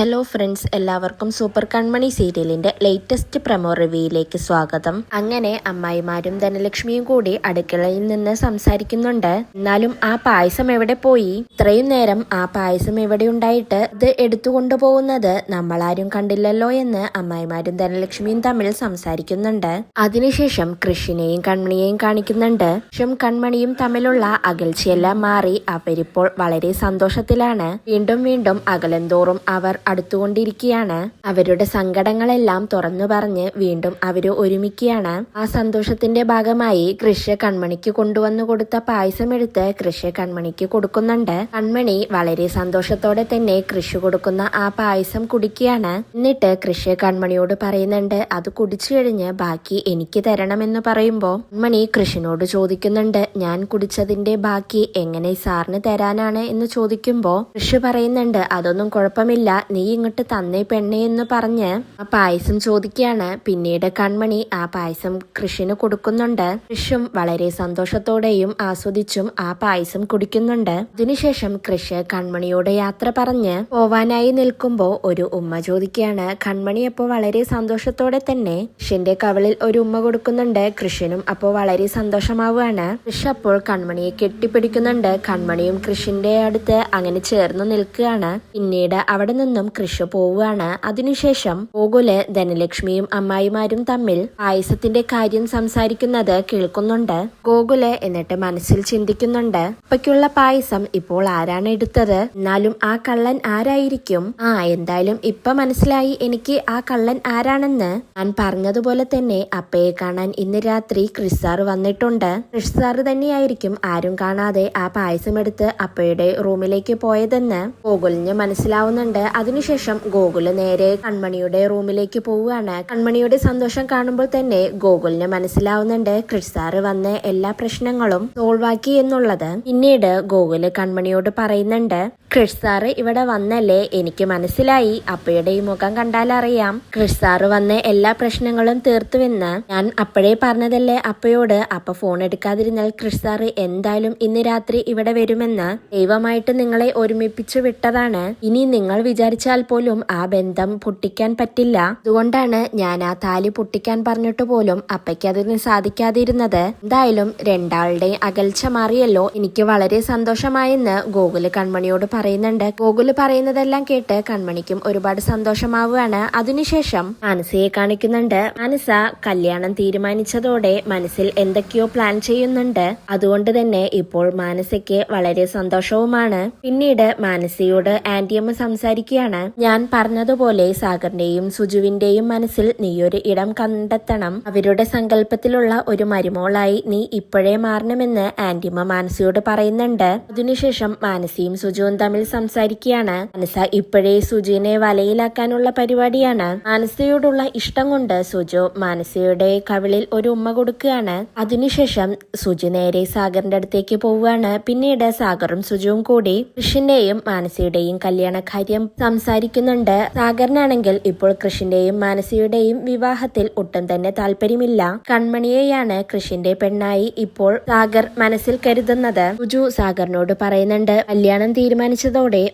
Hello friends എല്ലാവർക്കും super Kanmani സീരിയലിന്റെ latest promo റിവ്യൂയിലേക്ക് സ്വാഗതം. അങ്ങനെ അമ്മായിമാരും ധനലക്ഷ്മിയും കൂടി അടുക്കളയിൽ നിന്ന് സംസാരിക്കുന്നുണ്ട്. എന്നാലും ആ പായസം എവിടെ പോയി? ഇത്രയും നേരം ആ പായസം എവിടെ ഉണ്ടായിട്ട് ഇത് എടുത്തുകൊണ്ടു പോകുന്നത് നമ്മളാരും കണ്ടില്ലല്ലോ എന്ന് അമ്മായിമാരും ധനലക്ഷ്മിയും തമ്മിൽ സംസാരിക്കുന്നുണ്ട്. അതിനുശേഷം കൃഷിനെയും കൺമണിയെയും കാണിക്കുന്നുണ്ട്. ശം കൺമണിയും തമ്മിലുള്ള അകൽച്ചയെല്ലാം മാറി അവരിപ്പോൾ വളരെ സന്തോഷത്തിലാണ്. വീണ്ടും വീണ്ടും അകലന്തോറും അവർ അടുത്തുകൊണ്ടിരിക്കുകയാണ് അവരുടെ സങ്കടങ്ങളെല്ലാം തുറന്നു പറഞ്ഞ് വീണ്ടും അവർ ഒരുമിക്കുകയാണ്. ആ സന്തോഷത്തിന്റെ ഭാഗമായി കൃഷി കൺമണിക്ക് കൊണ്ടുവന്നു കൊടുത്ത പായസം എടുത്ത് കൃഷി കൺമണിക്ക് കൊടുക്കുന്നുണ്ട്. കൺമണി വളരെ സന്തോഷത്തോടെ തന്നെ കൃഷി കൊടുക്കുന്ന ആ പായസം കുടിക്കുകയാണ്. എന്നിട്ട് കൃഷി കൺമണിയോട് പറയുന്നുണ്ട് അത് കുടിച്ചു കഴിഞ്ഞ് ബാക്കി എനിക്ക് തരണമെന്ന് പറയുമ്പോ? കൺമണി കൃഷിനോട് ചോദിക്കുന്നുണ്ട് ഞാൻ കുടിച്ചതിന്റെ ബാക്കി എങ്ങനെ സാറിന് തരാനാണ്? എന്ന് ചോദിക്കുമ്പോ കൃഷി പറയുന്നുണ്ട് അതൊന്നും കുഴപ്പമില്ല. നീ ഇങ്ങോട്ട് തന്നേ പെണ്ണേ എന്ന് പറഞ്ഞ് ആ പായസം ചോദിക്കുകയാണ് പിന്നീട് കൺമണി ആ പായസം കൃഷിന് കൊടുക്കുന്നുണ്ട്. കൃഷും വളരെ സന്തോഷത്തോടെയും ആസ്വദിച്ചും ആ പായസം കുടിക്കുന്നുണ്ട്. അതിനുശേഷം കൃഷ് കൺമണിയോട് യാത്ര പറഞ്ഞ് പോവാനായി നിൽക്കുമ്പോ ഒരു ഉമ്മ ചോദിക്കുകയാണ് കൺമണി അപ്പോൾ വളരെ സന്തോഷത്തോടെ തന്നെ കൃഷിന്റെ കവളിൽ ഒരു ഉമ്മ കൊടുക്കുന്നുണ്ട്. കൃഷിനും അപ്പോൾ വളരെ സന്തോഷമാവുകയാണ്. കൃഷ് അപ്പോൾ കൺമണിയെ കെട്ടിപ്പിടിക്കുന്നുണ്ട്. കൺമണിയും കൃഷിന്റെ അടുത്ത് അങ്ങനെ ചേർന്ന് നിൽക്കുകയാണ്. പിന്നീട് അവിടെ നിന്നും കൃഷി പോവുകയാണ്. അതിനുശേഷം ഗോകുൽ ധനലക്ഷ്മിയും അമ്മായിമാരും തമ്മിൽ പായസത്തിന്റെ കാര്യം സംസാരിക്കുന്നത് കേൾക്കുന്നുണ്ട്. ഗോകുൽ എന്നിട്ട് മനസ്സിൽ ചിന്തിക്കുന്നുണ്ട് ഉപ്പയ്ക്കുള്ള പായസം ഇപ്പോൾ ആരാണ് എടുത്തത്? എന്നാലും ആ കള്ളൻ ആരായിരിക്കും? ആ എന്തായാലും ഇപ്പൊ മനസ്സിലായി എനിക്ക് ആ കള്ളൻ ആരാണെന്ന്. ഞാൻ പറഞ്ഞതുപോലെ തന്നെ അപ്പയെ കാണാൻ ഇന്ന് രാത്രി ക്രിസ്സാർ വന്നിട്ടുണ്ട്. ക്രിസ്സാർ തന്നെയായിരിക്കും ആരും കാണാതെ ആ പായസം എടുത്ത് അപ്പയുടെ റൂമിലേക്ക് പോയതെന്ന് ഗോകുലിന് മനസ്സിലാവുന്നുണ്ട്. അതിനുശേഷം ഗോകുൽ നേരെ കൺമണിയുടെ റൂമിലേക്ക് പോവുകയാണ്. കൺമണിയുടെ സന്തോഷം കാണുമ്പോൾ തന്നെ ഗോകുലിന് മനസ്സിലാവുന്നുണ്ട് ക്രിസാറ് വന്ന് എല്ലാ പ്രശ്നങ്ങളും സോൾവാക്കി എന്നുള്ളത്. പിന്നീട് ഗോകുൽ കൺമണിയോട് പറയുന്നുണ്ട് ക്രിഷ് സാറ് ഇവിടെ വന്നല്ലേ? എനിക്ക് മനസ്സിലായി. അപ്പയുടെ ഈ മുഖം കണ്ടാൽ അറിയാം. ക്രിഷ് സാറ് വന്ന് എല്ലാ പ്രശ്നങ്ങളും തീർത്തുവെന്ന്. ഞാൻ അപ്പോഴേ പറഞ്ഞതല്ലേ അപ്പയോട്. അപ്പ ഫോൺ എടുക്കാതിരുന്നാൽ ക്രിഷ് സാറ് എന്തായാലും ഇന്ന് രാത്രി ഇവിടെ വരുമെന്ന്. ദൈവമായിട്ട് നിങ്ങളെ ഒരുമിപ്പിച്ചു വിട്ടതാണ്. ഇനി നിങ്ങൾ വിചാരിച്ചാൽ പോലും ആ ബന്ധം പൊട്ടിക്കാൻ പറ്റില്ല. അതുകൊണ്ടാണ് ഞാൻ ആ താലി പൊട്ടിക്കാൻ പറഞ്ഞിട്ട് പോലും അപ്പയ്ക്ക് അതിന് സാധിക്കാതിരുന്നത്. എന്തായാലും രണ്ടാളുടെയും അകൽച്ച മാറിയല്ലോ. എനിക്ക് വളരെ സന്തോഷമായെന്ന് ഗോകുൽ കൺമണിയോട് പറയുന്നുണ്ട്. ഗോകുൽ പറയുന്നതെല്ലാം കേട്ട് കൺമണിക്കും ഒരുപാട് സന്തോഷമാവുകയാണ്. അതിനുശേഷം മാനസയെ കാണിക്കുന്നുണ്ട്. മാനസ കല്യാണം തീരുമാനിച്ചതോടെ മനസ്സിൽ എന്തൊക്കെയോ പ്ലാൻ ചെയ്യുന്നുണ്ട്. അതുകൊണ്ട് തന്നെ ഇപ്പോൾ മാനസയ്ക്ക് വളരെ സന്തോഷവുമാണ്. പിന്നീട് മാനസയോട് ആന്റിയമ്മ സംസാരിക്കുകയാണ്. ഞാൻ പറഞ്ഞതുപോലെ സാഗറിന്റെയും സുജുവിന്റെയും മനസ്സിൽ നീയൊരു ഇടം കണ്ടെത്തണം. അവരുടെ സങ്കല്പത്തിലുള്ള ഒരു മരുമോളായി നീ ഇപ്പോഴേ മാറണമെന്ന് ആന്റിയമ്മ മാനസിയോട് പറയുന്നുണ്ട്. അതിനുശേഷം മാനസിയും സുജുവും തമ്മിൽ സംസാരിക്കുകയാണ്. മാനസ ഇപ്പോഴേ സുജുവിനെ വലയിലാക്കാനുള്ള പരിപാടിയാണ്. മാനസയോടുള്ള ഇഷ്ടം കൊണ്ട് സുജു മാനസയുടെ കവിളിൽ ഒരു ഉമ്മ കൊടുക്കുകയാണ്. അതിനുശേഷം സുജു നേരെ സാഗറിന്റെ അടുത്തേക്ക് പോവുകയാണ്. പിന്നീട് സാഗറും സുജുവും കൂടി കൃഷിന്റെയും മാനസയുടെയും കല്യാണകാര്യം സംസാരിക്കുന്നുണ്ട്. സാഗറിനാണെങ്കിൽ ഇപ്പോൾ കൃഷിന്റെയും മാനസയുടെയും വിവാഹത്തിൽ ഒട്ടും തന്നെ താല്പര്യമില്ല. കൺമണിയെയാണ് കൃഷിന്റെ പെണ്ണായി ഇപ്പോൾ സാഗർ മനസ്സിൽ കരുതുന്നത്. സുജു സാഗറിനോട് പറയുന്നുണ്ട് കല്യാണം തീരുമാനിച്ചതോടെ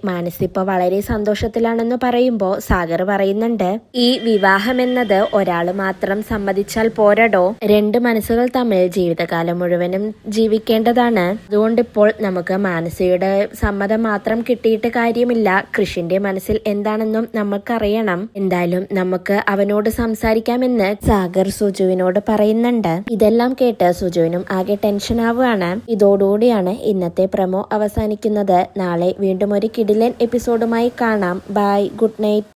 മാനസ ഇപ്പൊ വളരെ സന്തോഷത്തിലാണെന്ന് പറയുമ്പോൾ സാഗർ പറയുന്നുണ്ട് ഈ വിവാഹം എന്നത് ഒരാൾ മാത്രം സമ്മതിച്ചാൽ പോരടോ. രണ്ട് മനസ്സുകൾ തമ്മിൽ ജീവിതകാലം മുഴുവനും ജീവിക്കേണ്ടതാണ്. അതുകൊണ്ടിപ്പോൾ നമുക്ക് മാനസിയുടെ സമ്മതം മാത്രം കിട്ടിയിട്ട് കാര്യമില്ല. കൃഷിന്റെ മനസ്സിൽ എന്താണെന്നും നമുക്കറിയണം എന്തായാലും നമുക്ക് അവനോട് സംസാരിക്കാമെന്ന് സാഗർ സുജുവിനോട് പറയുന്നുണ്ട്. ഇതെല്ലാം കേട്ട് സുജുവിനും ആകെ ടെൻഷൻ ആവുകയാണ്. ഇതോടുകൂടിയാണ് ഇന്നത്തെ പ്രമോ അവസാനിക്കുന്നത്. നാളെ വീണ്ടും ഒരു കിടിലൻ എപ്പിസോഡുമായി കാണാം. ബൈ. Good night.